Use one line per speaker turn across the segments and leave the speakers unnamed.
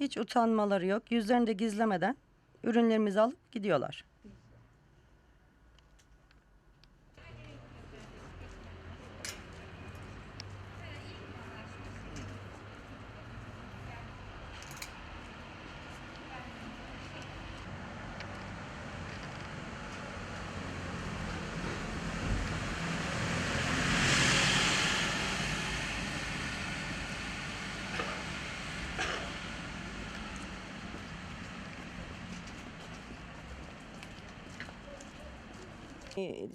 Hiç utanmaları yok. Yüzlerini de gizlemeden ürünlerimizi alıp gidiyorlar.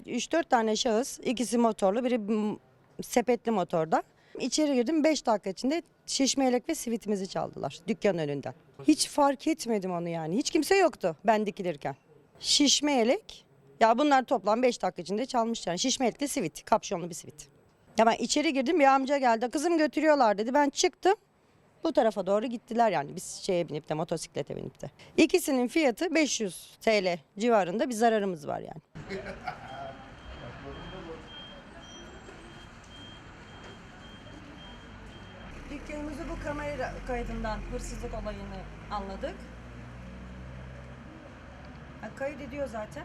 3-4 tane şahıs, ikisi motorlu, biri sepetli motorda. İçeri girdim 5 dakika içinde şişme yelek ve sivitimizi çaldılar dükkan önünden. Hiç fark etmedim onu yani. Hiç kimse yoktu ben dikilirken. Şişme yelek, ya bunlar toplam 5 dakika içinde çalmış yani. Şişme yelekli sivit, kapşonlu bir sivit. Ya ben içeri girdim bir amca geldi. Kızım götürüyorlar dedi. Ben çıktım. Bu tarafa doğru gittiler yani biz şeye binip de motosiklete binip de. İkisinin fiyatı 500 TL civarında bir zararımız var yani. Dükkanımızı bu kamera kaydından hırsızlık olayını anladık. Ha, Kayıt ediyor zaten.